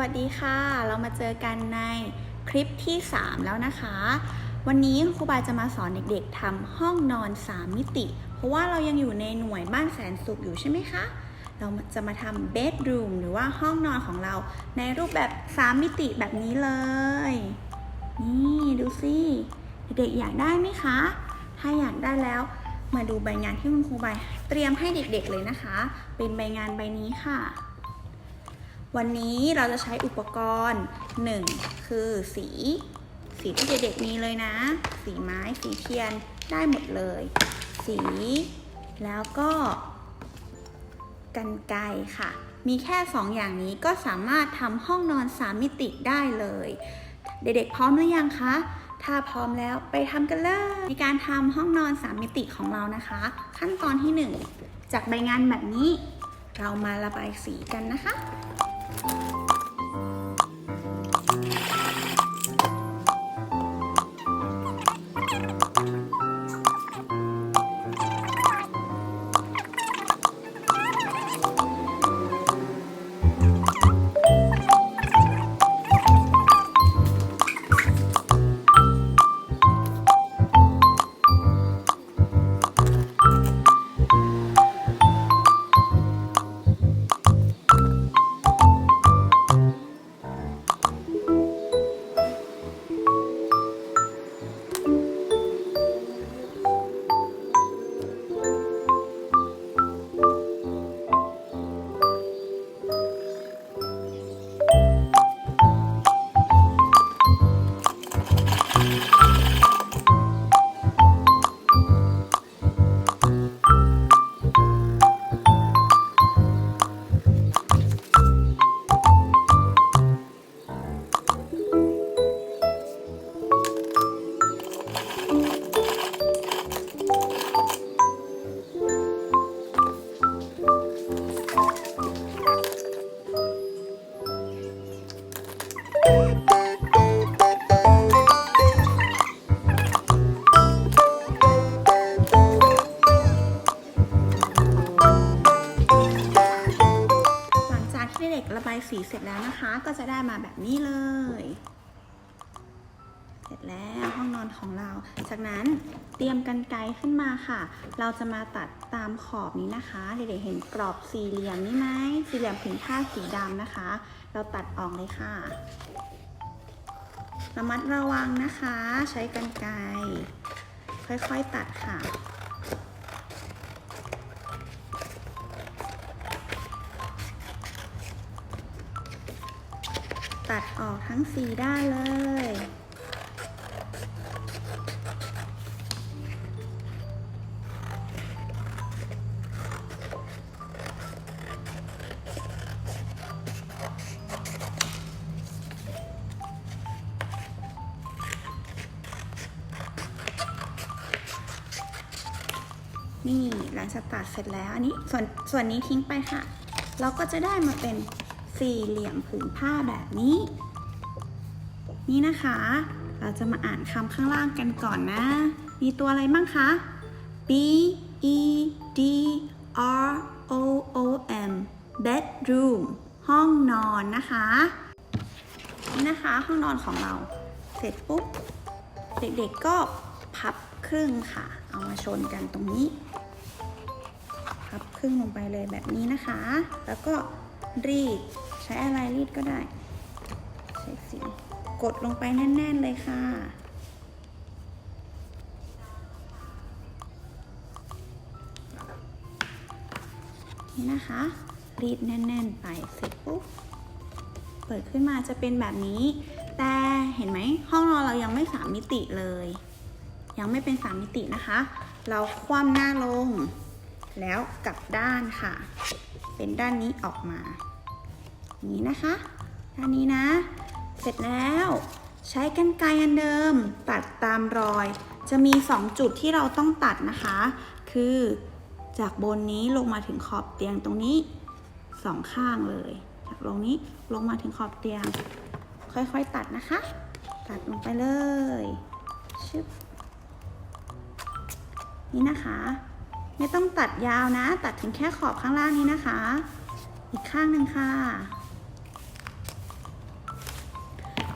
วัสดีค่ะ เรามาเจอกันในคลิปที่ 3 แล้วนะคะ วันนี้ครูบาจะมาสอนเด็กๆทำห้องนอน 3 มิติ เพราะว่าเรายังอยู่ในหน่วยบ้านแสนสุขอยู่ใช่ไหมคะ เราจะมาทำ bedroom หรือว่าห้องนอนของเราในรูปแบบ 3 มิติแบบนี้เลย นี่ดูสิเด็กๆอยากได้ไหมคะ ถ้าอยากได้แล้วมาดูใบงานที่คุณครูใบเตรียมให้เด็กๆเลยนะคะ เป็นใบงานใบนี้ค่ะ วันนี้เราจะใช้อุปกรณ์ 1 คือสี สีที่เด็กๆมีเลยนะ สีไม้สีเทียนได้หมดเลย สี แล้วก็กันไกค่ะ มีแค่ 2 อย่างนี้ก็สามารถทำห้องนอน 3 มิติได้เลย เด็กๆพร้อมหรือยังคะ ถ้าพร้อมแล้วไปทำกันเลยในการทำห้องนอน 3 มิติของเรานะคะ ขั้นตอนที่ 1 จากใบงานแบบนี้ เรามาระบายสีกันนะคะ ที่เด็กระบายสีเสร็จแล้วนะคะ ก็จะได้มาแบบนี้เลย เสร็จแล้วห้องนอนของเรา จากนั้นเตรียมกันไกรขึ้นมาค่ะ เราจะมาตัดตามขอบนี้นะคะ เด็กๆเห็นกรอบสี่เหลี่ยมนี่ไหมสี่เหลี่ยมผืนผ้าสีดำนะคะ เราตัดออกเลยค่ะระมัดระวังนะคะ ใช้กันไกรค่อยๆตัดค่ะ ตัดออกทั้งสี่ด้านเลย นี่หลังจากตัดเสร็จแล้ว อันนี้ส่วนส่วนนี้ทิ้งไปค่ะ เราก็จะได้มาเป็น สี่เหลี่ยมผืนผ้าแบบนี้ นี่นะคะ เราจะมาอ่านคำข้างล่างกันก่อนนะ มีตัวอะไรบ้างคะ B E D R O O M bedroom ห้องนอนนะคะ นี่นะคะห้องนอนของเรา เสร็จปุ๊บ เด็กๆก็พับครึ่งค่ะ เอามาชนกันตรงนี้ พับครึ่งลงไปเลยแบบนี้นะคะ แล้วก็ รีด ใช้อะไรรีดก็ได้ ใช้สีกดลงไปแน่น ๆ เลยค่ะ นี่นะคะ รีดแน่น ๆ ไปเสร็จปุ๊บเปิดขึ้นมาจะเป็นแบบนี้ แต่เห็นไหมห้องนอนเรายังไม่สามมิติเลย ยังไม่เป็นสามมิตินะคะ เราคว่ำหน้าลง แล้วกลับด้านค่ะ เป็นด้านนี้ออกมาอย่างนี้นะคะ ด้านนี้นะ เสร็จแล้ว ใช้กันไกรอันเดิม ตัดตามรอย จะมี 2 จุดที่เราต้องตัดนะคะ คือจากบนนี้ลงมาถึงขอบเตียงตรงนี้สองข้างเลย จากตรงนี้ลงมาถึงขอบเตียง ค่อยๆตัดนะคะ ตัดลงไปเลยชึบนี่นะคะ ไม่ต้องตัดยาวนะ ตัดถึงแค่ขอบข้างล่างนี้นะคะ อีกข้างหนึ่งค่ะ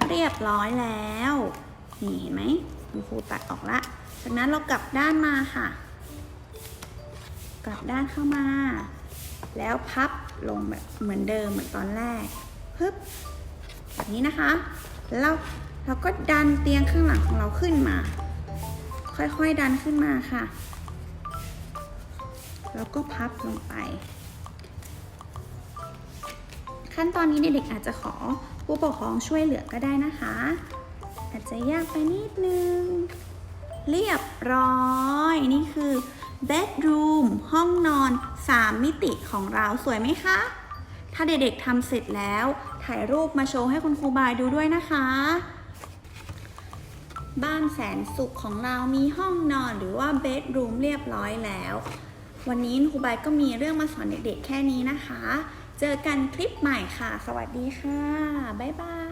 เรียบร้อยแล้ว นี่เห็นไหมคุณครูตัดออกละ จากนั้นเรากลับด้านมาค่ะ กลับด้านเข้ามา แล้วพับลงแบบเหมือนเดิมเหมือนตอนแรกปึ๊บแบบนี้นะคะ แล้วเราก็ดันเตียงข้างหลังของเราขึ้นมา ค่อยๆดันขึ้นมาค่ะ แล้วก็พับลงไป ขั้นตอนนี้เด็กๆอาจจะขอผู้ปกครองช่วยเหลือก็ได้นะคะ อาจจะยากไปนิดนึง เรียบร้อยนี่คือ bedroom ห้องนอน 3 มิติของเราสวยไหมคะ ถ้าเด็กๆทำเสร็จแล้ว ถ่ายรูปมาโชว์ให้คุณครูบายดูด้วยนะคะ บ้านแสนสุขของเรามีห้องนอนหรือว่า bedroom เรียบร้อยแล้ว วันนี้ครูบายก็มีเรื่องมาสอนเด็กๆแค่นี้นะคะ เจอกันคลิปใหม่ค่ะ สวัสดีค่ะ บ๊ายบาย